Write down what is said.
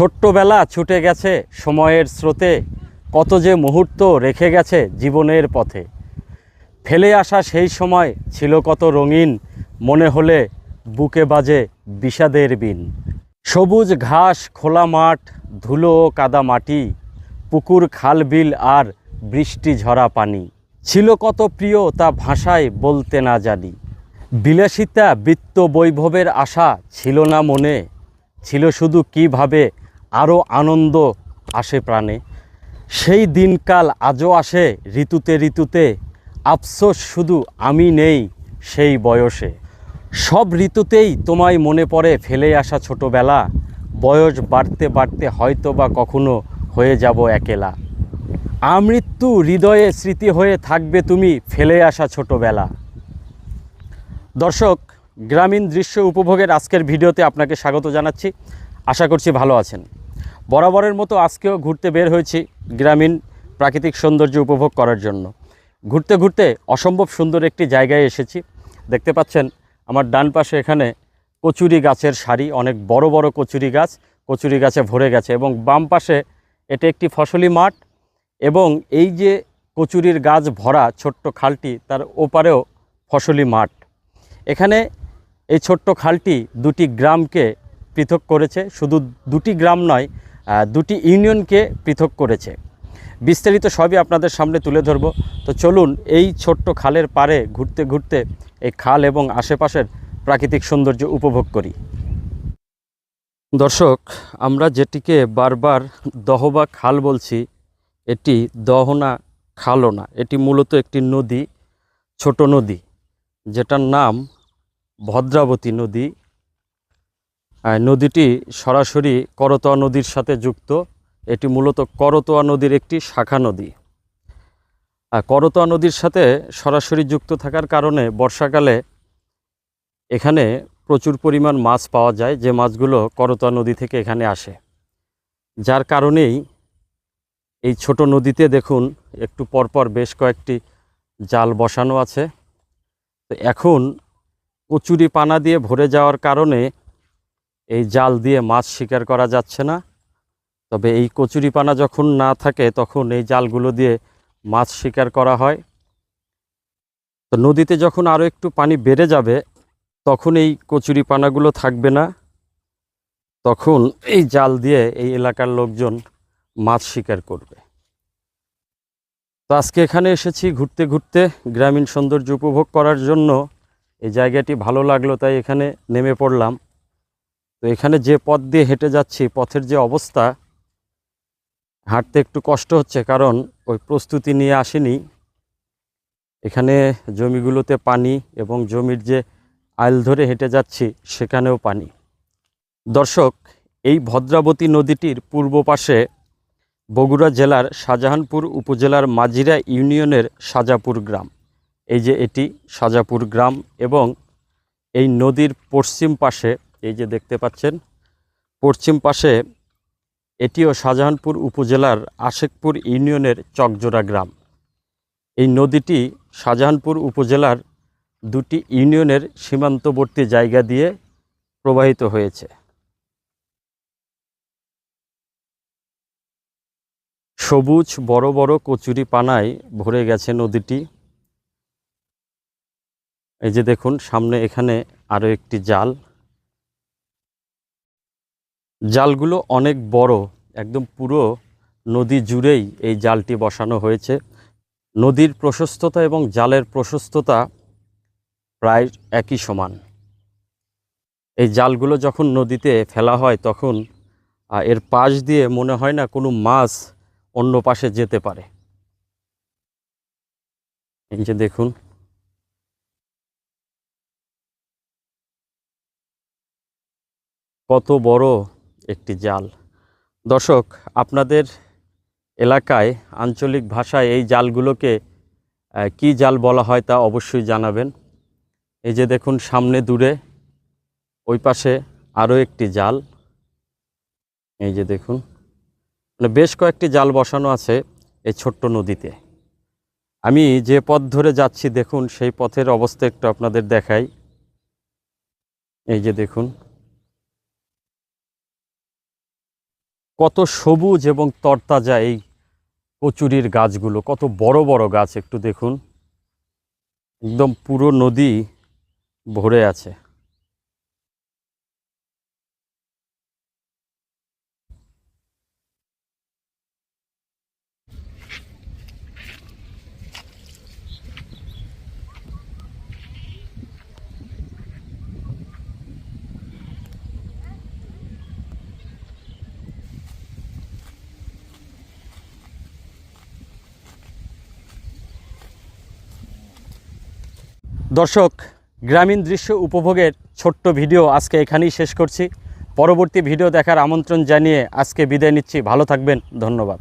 ছোট্টবেলা ছুটে গেছে সময়ের স্রোতে, কত যে মুহূর্ত রেখে গেছে জীবনের পথে। ফেলে আসা সেই সময় ছিল কত রঙিন, মনে হলে বুকে বাজে বিষাদের বিন। সবুজ ঘাস, খোলা মাঠ, ধুলো ও কাদা মাটি, পুকুর, খাল, বিল আর বৃষ্টি ঝরা পানি। ছিল কত প্রিয় তা ভাষায় বলতে না জানি। বিলাসিতা, বৃত্ত বৈভবের আশা ছিল না মনে। ছিল শুধু কীভাবে আরও আনন্দ আসে প্রাণে। সেই দিনকাল আজও আসে ঋতুতে ঋতুতে। আফসোস শুধু আমি নেই সেই বয়সে। সব ঋতুতেই তোমায় মনে পড়ে ফেলে আসা ছোটবেলা। বয়স বাড়তে বাড়তে হয়তো বা কখনো হয়ে যাব একেলা। আমৃত্যু হৃদয়ে স্মৃতি হয়ে থাকবে তুমি ফেলে আসা ছোটবেলা। দর্শক, গ্রামীণ দৃশ্য উপভোগের আজকের ভিডিওতে আপনাকে স্বাগত জানাচ্ছি। আশা করছি ভালো আছেন। বরাবরের মতো আজকেও ঘুরতে বের হয়েছি গ্রামীণ প্রাকৃতিক সৌন্দর্য উপভোগ করার জন্য। ঘুরতে ঘুরতে অসম্ভব সুন্দর একটি জায়গায় এসেছি। দেখতে পাচ্ছেন আমার ডান পাশে এখানে কচুরি গাছের সারি, অনেক বড় বড় কচুরি গাছ, কচুরি গাছে ভরে গেছে এবং বাম পাশে এটা একটি ফসলি মাঠ এবং এই যে কচুরির গাছ ভরা ছোট্ট খালটি, তার ওপারেও ফসলি মাঠ। এখানে এই ছোট্ট খালটি দুটি গ্রামকে পৃথক করেছে। শুধু দুটি গ্রাম নয় দুটি ইউনিয়নকে পৃথক করেছে। বিস্তারিত সবই আপনাদের সামনে তুলে ধরব। তো চলুন, এই ছোট্ট খালের পারে ঘুরতে ঘুরতে এই খাল এবং আশেপাশের প্রাকৃতিক সৌন্দর্য উপভোগ করি। দর্শক, আমরা যেটিকে বারবার দহবা খাল বলছি, এটি দহনা খালও না, এটি মূলত একটি নদী, ছোট নদী, যেটার নাম ভদ্রাবতী নদী। নদীটি সরাসরি করতোয়া নদীর সাথে যুক্ত। এটি মূলত করতোয়া নদীর একটি শাখা নদী। করতোয়া নদীর সাথে সরাসরি যুক্ত থাকার কারণে বর্ষাকালে এখানে প্রচুর পরিমাণ মাছ পাওয়া যায়, যে মাছগুলো করতোয়া নদী থেকে এখানে আসে। যার কারণেই এই ছোট নদীতে দেখুন, একটু পরপর বেশ কয়েকটি জাল বসানো আছে। তো এখন কচুরি পানা দিয়ে ভরে যাওয়ার কারণে এই জাল দিয়ে মাছ শিকার করা যাচ্ছে না। তবে এই কচুরি পানা যখন না থাকে, তখন এই জালগুলো দিয়ে মাছ শিকার করা হয়। তো নদীতে যখন আরও একটু পানি বেড়ে যাবে, তখন এই কচুরি পানাগুলো থাকবে না। তখন এই জাল দিয়ে এই এলাকার লোকজন মাছ শিকার করবে। তো আজকে এখানে এসেছি ঘুরতে ঘুরতে। গ্রামীণ সৌন্দর্য উপভোগ করার জন্য এই জায়গাটি ভালো লাগল, তাই এখানে নেমে পড়লাম। তো এখানে যে পথ দিয়ে হেঁটে যাচ্ছি, পথের যে অবস্থা, হাঁটতে একটু কষ্ট হচ্ছে কারণ ওই প্রস্তুতি নিয়ে আসেনি। এখানে জমিগুলোতে পানি এবং জমির যে আইল ধরে হেঁটে যাচ্ছি, সেখানেও পানি। দর্শক, এই ভদ্রাবতী নদীটির পূর্ব পাশে বগুড়া জেলার শাহজাহানপুর উপজেলার মাজিরা ইউনিয়নের সাজাপুর গ্রাম। এই যে এটি সাজাপুর গ্রাম এবং এই নদীর পশ্চিম পাশে এই যে দেখতে পাচ্ছেন, পশ্চিম পাশে এটিও শাহজাহানপুর উপজেলার আশেকপুর ইউনিয়নের চকজোড়া গ্রাম। এই নদীটি শাহজাহানপুর উপজেলার দুটি ইউনিয়নের সীমান্তবর্তী জায়গা দিয়ে প্রবাহিত হয়েছে। সবুজ বড় বড় কচুরি পানায় ভরে গেছে নদীটি। এই যে দেখুন, সামনে এখানে আরও একটি জাল। জালগুলো অনেক বড়, একদম পুরো নদী জুড়েই এই জালটি বসানো হয়েছে। নদীর প্রশস্ততা এবং জালের প্রশস্ততা প্রায় একই সমান। এই জালগুলো যখন নদীতে ফেলা হয় তখন এর পাশ দিয়ে মনে হয় না কোনো মাছ অন্য পাশে যেতে পারে। এই যে দেখুন। কত বড় একটি জাল। দর্শক, আপনাদের এলাকায় আঞ্চলিক ভাষায় এই জালগুলোকে কি জাল বলা হয় তা অবশ্যই জানাবেন। এই যে দেখুন, সামনে দূরে, ওই পাশে আরও একটি জাল। এই যে দেখুন মানে বেশ কয়েকটি জাল বসানো আছে এই ছোট্ট নদীতে। আমি যে পথ ধরে যাচ্ছি, দেখুন, সেই পথের অবস্থা একটু আপনাদের দেখাই। এই যে দেখুন কত সবুজ এবং তরতাজা এই কচুরির গাছগুলো, কত বড় বড় গাছ একটু দেখুন। একদম পুরো নদী ভরে আছে। দর্শক, গ্রামীণ দৃশ্য উপভোগের ছোট্ট ভিডিও আজকে এখানেই শেষ করছি। পরবর্তী ভিডিও দেখার আমন্ত্রণ জানিয়ে আজকে বিদায় নিচ্ছি। ভালো থাকবেন। ধন্যবাদ।